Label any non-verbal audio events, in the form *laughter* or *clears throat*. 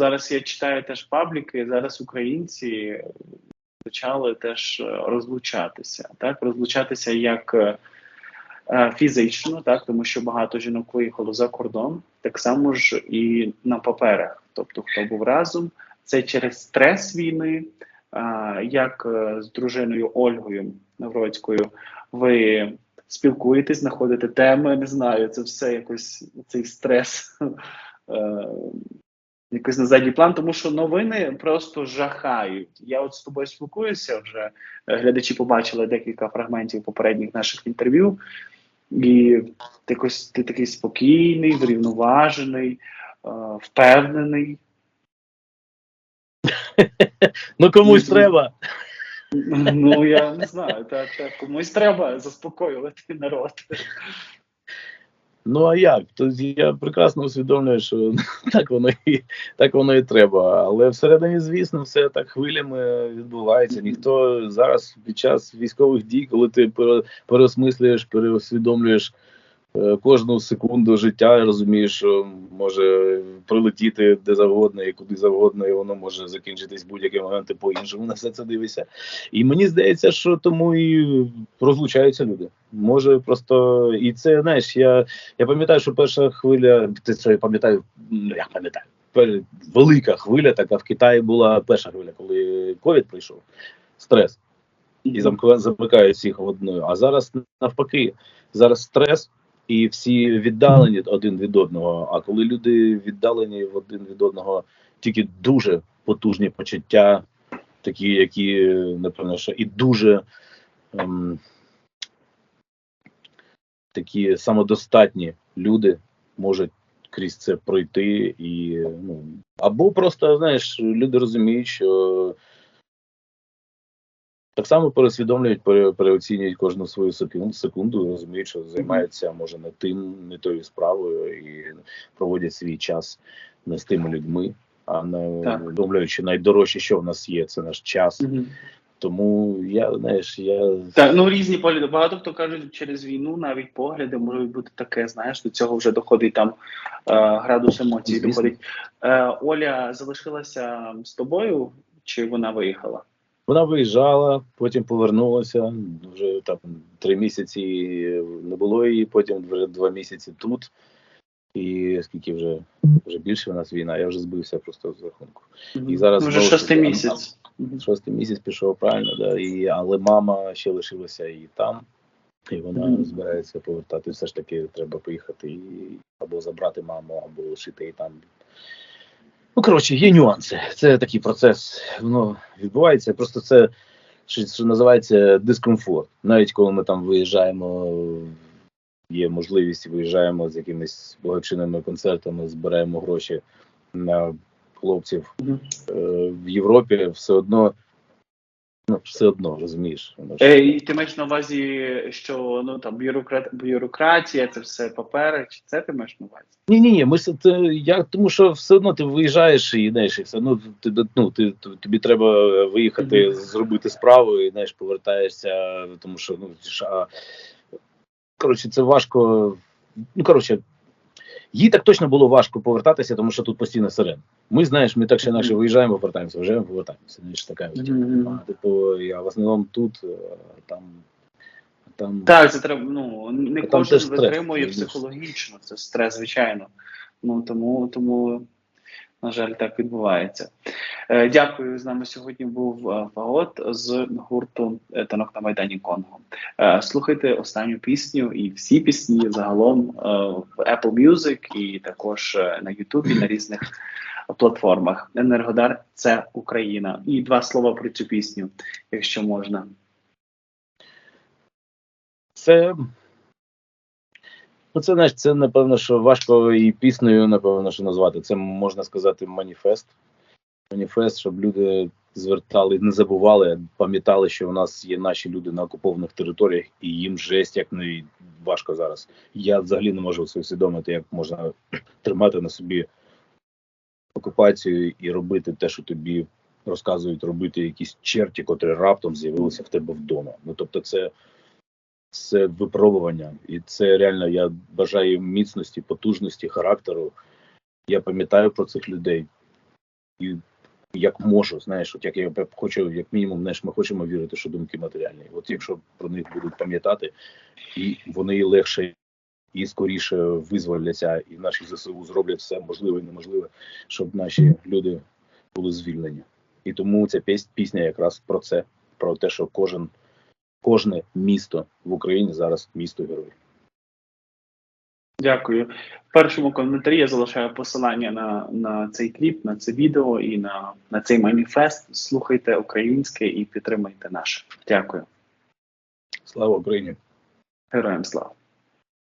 зараз я читаю теж пабліки, зараз українці почали теж е, розлучатися. Так, розлучатися як е, е, фізично, так, тому що багато жінок виїхало за кордон, так само ж і на паперах. Тобто, хто був разом, це через стрес війни, як з дружиною Ольгою Навроцькою ви спілкуєтесь, знаходите теми, не знаю, це все якось цей стрес. *laughs* Якось на задній план, тому що новини просто жахають. Я от з тобою спілкуюся вже. Глядачі побачили декілька фрагментів попередніх наших інтерв'ю, і ти якось ти такий спокійний, врівноважений, е, впевнений. *laughs* Ну комусь треба. Ну я не знаю, та, та комусь треба заспокоювати народ. Ну а як? Тобто я прекрасно усвідомлюю, що *laughs* так воно і так воно і треба. Але всередині, звісно, все так хвилями відбувається. Ніхто зараз під час військових дій, коли ти пере- переосмислюєш, переусвідомлюєш е, кожну секунду життя, розумієш, що може прилетіти де завгодно і куди завгодно, і воно може закінчитись будь-який момент, ти по-іншому на все це дивишся. І мені здається, що тому і розлучаються люди. Може просто і це знаєш, я, я пам'ятаю, що перша хвиля, ти це пам'ятаю, ну я пам'ятаю. Велика хвиля, така в Китаї була перша хвиля, коли ковід прийшов, стрес і замикають всіх в одну. А зараз навпаки, зараз стрес і всі віддалені один від одного. А коли люди віддалені один від одного, тільки дуже потужні почуття, такі, які напевно, що і дуже ем, такі самодостатні люди можуть крізь це пройти і ну або просто знаєш, люди розуміють, що так само пересвідомлюють, пере, переоцінюють кожну свою секунду, секунду, розуміють, що займаються може не тим, не тою справою, і проводять свій час не з тими людьми, а не усвідомлюючи найдорожче, що в нас є, це наш час. Тому я знаєш, я Так, ну різні погляди. Багато хто кажуть, через війну навіть погляди можуть бути таке. Знаєш, до цього вже доходить там е, градус емоцій. Доходить. Е, Оля залишилася з тобою, чи вона виїхала? Вона виїжджала, потім повернулася. Вже там три місяці не було її, потім вже два місяці тут. І скільки вже вже більше у нас війна, я вже збився просто з рахунку. І зараз вже шостий місяць. Шостий місяць пішов правильно, да, і, але мама ще лишилася і там, і вона Мгм. збирається повертати. Все ж таки треба поїхати і або забрати маму, або лишити її там. Ну, коротше, є нюанси. Це такий процес. Воно відбувається. Просто це що, що називається дискомфорт. Навіть коли ми там виїжджаємо, є можливість, виїжджаємо з якимись благочинними концертами, збираємо гроші на хлопців Мгм. е, в Європі, все одно. Ну, все одно розумієш. Е, і ти маєш на увазі, що ну там бюрократ, бюрократія, це все папери, чи це ти маєш на увазі? Ні, ні, ні, ми с- це, я тому, що все одно ти виїжджаєш і знаєш, і все одно ти ну, ти, тобі треба виїхати, Мгм. зробити справу, і знаєш, повертаєшся, тому що ну ж, а, коротше, це важко. Ну коротше, їй так точно було важко повертатися, тому що тут постійно сирен. Ми знаєш, ми так чи інакше виїжджаємо, повертаємося, виїжджаємо, повертаємося. Знаєш, така mm-hmm. типу, я в основному тут, там, там Так, це треба. Ну не кожен витримує стрес, психологічно. Це стрес, звичайно. Ну тому, тому, на жаль, так відбувається. Е, дякую. З нами сьогодні був е, Фагот з гурту е, Танок на Майдані Конго. Слухайте останню пісню і всі пісні загалом в Apple Music і також на Ютубі на різних платформах. Енергодар це Україна. І два слова про цю пісню, якщо можна. Це. Ну, це знаєш, це напевно, що важко і піснею, напевно, що назвати. Це можна сказати маніфест. Маніфест, щоб люди звертали, не забували, пам'ятали, що у нас є наші люди на окупованих територіях, і їм жесть як не важко зараз. Я взагалі не можу це усвідомити, як можна *clears throat* тримати на собі окупацію і робити те, що тобі розказують робити якісь черті, котрі раптом з'явилися в тебе вдома. Ну тобто, це це випробування, і це реально я бажаю їм міцності, потужності, характеру. Я пам'ятаю про цих людей. і як можу, знаєш, от як я хочу, як мінімум, знаєш, ми хочемо вірити, що думки матеріальні. От якщо про них будуть пам'ятати, і вони легше і скоріше визволяться, і наші ЗСУ зроблять все можливе і неможливе, щоб наші люди були звільнені. І тому ця піс- пісня якраз про це, про те, що кожен, кожне місто в Україні зараз місто героїв. Дякую. В першому коментарі я залишаю посилання на, на цей кліп, на це відео і на, на цей маніфест. Слухайте українське і підтримайте наше. Дякую. Слава Україні! Героям слава.